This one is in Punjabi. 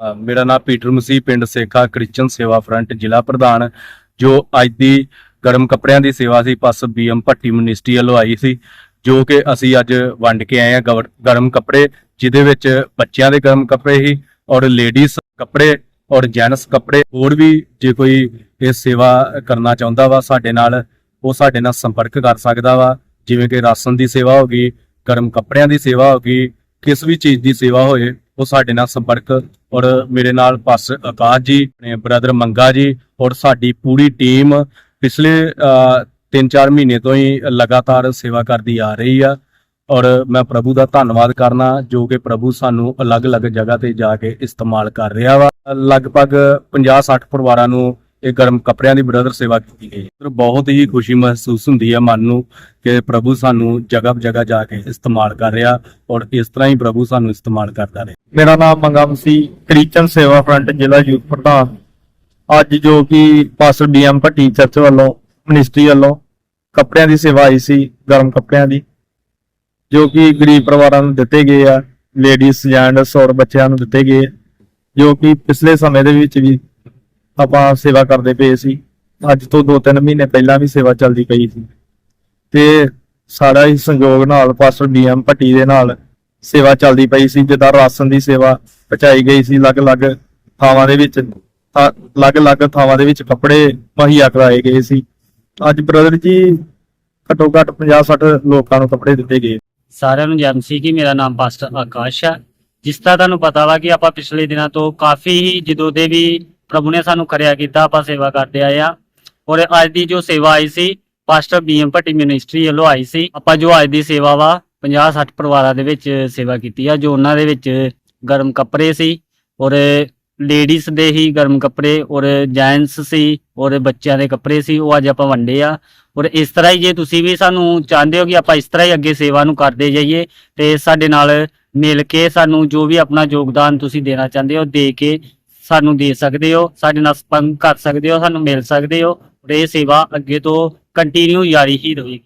ਮੇਰਾ ਨਾਮ ਪੀਟਰ ਮਸੀਹ, ਪਿੰਡ ਸੇਖਾ ਕ੍ਰਿਸਚਨ ਸੇਵਾ ਫਰੰਟ, ਜ਼ਿਲ੍ਹਾ ਪ੍ਰਧਾਨ। ਜੋ ਅੱਜ ਦੀ ਗਰਮ ਕੱਪੜਿਆਂ ਦੀ ਸੇਵਾ ਸੀ ਪਸ ਬੀਐਮ ਭੱਟੀ ਮਿਨਿਸਟਰੀ ਵੱਲੋਂ ਆਈ ਸੀ, ਜੋ ਕਿ ਅਸੀਂ ਅੱਜ ਵੰਡ ਕੇ ਆਏ ਆ ਗਰਮ ਕੱਪੜੇ, ਜਿਹਦੇ ਵਿੱਚ ਬੱਚਿਆਂ ਦੇ ਗਰਮ ਕੱਪੜੇ ਸੀ ਔਰ ਲੇਡੀਜ਼ ਕੱਪੜੇ ਔਰ ਜੈਂਟਸ ਕੱਪੜੇ। ਹੋਰ ਵੀ ਜੇ ਕੋਈ ਇਹ ਸੇਵਾ ਕਰਨਾ ਚਾਹੁੰਦਾ ਵਾ ਸਾਡੇ ਨਾਲ, ਉਹ ਸਾਡੇ ਨਾਲ ਸੰਪਰਕ ਕਰ ਸਕਦਾ ਵਾ। ਜਿਵੇਂ ਕਿ ਰਾਸ਼ਨ ਦੀ ਸੇਵਾ ਹੋ ਗਈ, ਗਰਮ ਕੱਪੜਿਆਂ ਦੀ ਸੇਵਾ ਹੋ ਗਈ, ਕਿਸ ਵੀ ਚੀਜ਼ ਦੀ ਸੇਵਾ ਹੋਏ, ਉਹ ਸਾਡੇ ਨਾਲ ਸੰਪਰਕ ਔਰ ਮੇਰੇ ਨਾਲ ਪਾਸ ਆਕਾਸ਼ ਜੀ ਆਪਣੇ ਬ੍ਰਦਰ ਮੰਗਾ ਜੀ ਔਰ ਸਾਡੀ ਪੂਰੀ ਟੀਮ ਪਿਛਲੇ 3-4 ਮਹੀਨੇ ਤੋਂ ਹੀ ਲਗਾਤਾਰ ਸੇਵਾ ਕਰਦੀ ਆ ਰਹੀ ਆ। ਔਰ ਮੈਂ ਪ੍ਰਭੂ ਦਾ ਧੰਨਵਾਦ ਕਰਨਾ, ਜੋ ਕਿ ਪ੍ਰਭੂ ਸਾਨੂੰ ਅਲੱਗ-ਅਲੱਗ ਜਗ੍ਹਾ ਤੇ ਜਾ ਕੇ ਇਸਤੇਮਾਲ ਕਰ ਰਿਹਾ ਵਾ। ਲਗਭਗ 50-60 ਪਰਿਵਾਰਾਂ ਨੂੰ ਇਹ ਗਰਮ ਕੱਪੜਿਆਂ ਦੀ ਬ੍ਰਦਰ ਸੇਵਾ ਕੀਤੀ ਗਈ ਹੈ। ਬਹੁਤ ਹੀ ਖੁਸ਼ੀ ਮਹਿਸੂਸ ਹੁੰਦੀ ਹੈ ਮਨ ਨੂੰ ਕਿ ਪ੍ਰਭੂ ਸਾਨੂੰ ਜਗ੍ਹਾ ਜਗ੍ਹਾ ਜਾ ਕੇ ਇਸਤੇਮਾਲ ਕਰ ਰਿਹਾ ਔਰ ਇਸ ਤਰ੍ਹਾਂ ਹੀ ਪ੍ਰਭੂ ਸਾਨੂੰ ਇਸਤੇਮਾਲ ਕਰਦਾ ਰਿਹਾ। ਮੇਰਾ ਨਾਮ ਮੰਗਮ ਸੀ ਕ੍ਰਿਸਚਨ ਸੇਵਾ ਫਰੰਟ ਜ਼ਿਲ੍ਹਾ ਯੂਥ ਪ੍ਰਧਾਨ। ਅੱਜ ਜੋ ਕਿ ਪਾਸਟਰ ਬੀਐਮ ਭੱਟੀ ਚਰਚ ਵੱਲੋਂ ਮਿਨਿਸਟਰੀ ਵੱਲੋਂ ਕੱਪੜਿਆਂ ਦੀ ਸੇਵਾ ਆਈ ਸੀ, ਗਰਮ ਕੱਪੜਿਆਂ ਦੀ, ਜੋ ਕਿ ਗਰੀਬ ਪਰਿਵਾਰਾਂ ਨੂੰ ਦਿੱਤੇ ਗਏ ਆ ਲੇਡੀਜ਼ ਜੈਂਟਸ ਔਰ ਬੱਚਿਆਂ ਨੂੰ ਦਿੱਤੇ ਗਏ ਜੋ ਕਿ ਪਿਛਲੇ ਸਮੇਂ ਦੇ ਵਿੱਚ ਵੀ ਆਪਾਂ ਸੇਵਾ ਕਰਦੇ ਪਏ ਸੀ। ਅੱਜ ਤੋਂ 2-3 ਮਹੀਨੇ ਪਹਿਲਾਂ ਵੀ ਸੇਵਾ ਚੱਲਦੀ ਪਈ ਸੀ। ਤੇ ਸਾਡਾ ਹੀ ਸੰਯੋਗ ਨਾਲ ਪਾਸਟਰ ਬੀਐਮ ਭੱਟੀ ਦੇ ਨਾਲ ਸੇਵਾ ਚੱਲਦੀ ਪਈ ਸੀ, ਜਿੱਦਾਂ ਰਾਸ਼ਨ ਦੀ ਸੇਵਾ ਪਹੁੰਚਾਈ ਗਈ ਸੀ, ਅਲੱਗ-ਅਲੱਗ ਥਾਵਾਂ ਦੇ ਵਿੱਚ ਅਲੱਗ-ਅਲੱਗ ਥਾਵਾਂ ਦੇ ਵਿੱਚ ਕੱਪੜੇ ਮੁਹੱਈਆ ਕਰਾਏ ਗਏ ਸੀ। ਅੱਜ ਬ੍ਰਦਰ ਜੀ ਘੱਟੋ ਘੱਟ 50-60 ਲੋਕਾਂ ਨੂੰ ਕੱਪੜੇ ਦਿੱਤੇ ਗਏ। ਸਾਰਿਆਂ ਨੂੰ ਜਨਮ ਸੀ ਕਿ ਮੇਰਾ ਨਾਮ ਪਾਸਟਰ ਆਕਾਸ਼ ਹੈ ਜਿਸ ਤਰ੍ਹਾਂ ਤੁਹਾਨੂੰ ਪਤਾ ਵਾ ਕਿ ਆਪਾਂ ਪਿਛਲੇ ਦਿਨਾਂ ਤੋਂ ਕਾਫੀ ਹੀ ਜਦੋਂ ਦੇ ਵੀ ਪ੍ਰਭੂ ਨੇ ਸਾਨੂੰ ਕਰਿਆ ਕੀਤਾ, ਆਪਾਂ ਸੇਵਾ ਕਰਦੇ ਆਏ ਆ ਔਰ ਅੱਜ ਦੀ ਜੋ ਸੇਵਾ ਆਈ ਸੀ, ਪਾਸਟਰ ਬੀਐਮ ਭੱਟੀ ਮਿਨਿਸਟਰੀ ਵੱਲੋਂ ਆਈ ਸੀ, ਆਪਾਂ ਜੋ ਅੱਜ ਦੀ ਸੇਵਾ ਵਾ 50 60 ਪਰਿਵਾਰਾਂ ਦੇ ਵਿੱਚ ਸੇਵਾ ਕੀਤੀ ਆ, ਜੋ ਉਹਨਾਂ ਦੇ ਵਿੱਚ ਗਰਮ ਕੱਪੜੇ ਸੀ ਔਰ ਲੇਡੀਜ਼ ਦੇ ਹੀ ਗਰਮ ਕੱਪੜੇ ਔਰ ਜੈਂਟਸ ਸੀ ਔਰ ਬੱਚਿਆਂ ਦੇ ਕੱਪੜੇ ਸੀ, ਉਹ ਅੱਜ ਆਪਾਂ ਵੰਡੇ ਆ। ਔਰ ਇਸ ਤਰ੍ਹਾਂ ਹੀ ਜੇ ਤੁਸੀਂ ਵੀ ਸਾਨੂੰ ਚਾਹੁੰਦੇ ਹੋ ਕਿ ਆਪਾਂ ਇਸ ਤਰ੍ਹਾਂ ਹੀ ਅੱਗੇ ਸੇਵਾ ਨੂੰ ਕਰਦੇ ਜਾਈਏ ਤੇ ਸਾਡੇ ਨਾਲ ਮਿਲ ਕੇ ਸਾਨੂੰ ਜੋ ਵੀ ਆਪਣਾ ਯੋਗਦਾਨ ਤੁਸੀਂ ਦੇਣਾ ਚਾਹੁੰਦੇ ਹੋ, ਦੇ ਕੇ ਸਾਨੂੰ ਦੇ ਸਕਦੇ ਹੋ, ਸਾਡੇ ਨਾਲ ਸੰਪਰਕ ਕਰ ਸਕਦੇ ਹੋ, ਸਾਨੂੰ ਮਿਲ ਸਕਦੇ ਹੋ, ਔਰ ਇਹ ਸੇਵਾ ਅੱਗੇ ਤੋਂ ਕੰਟੀਨਿਊ ਜਾਰੀ ਹੀ ਰਹੇਗੀ।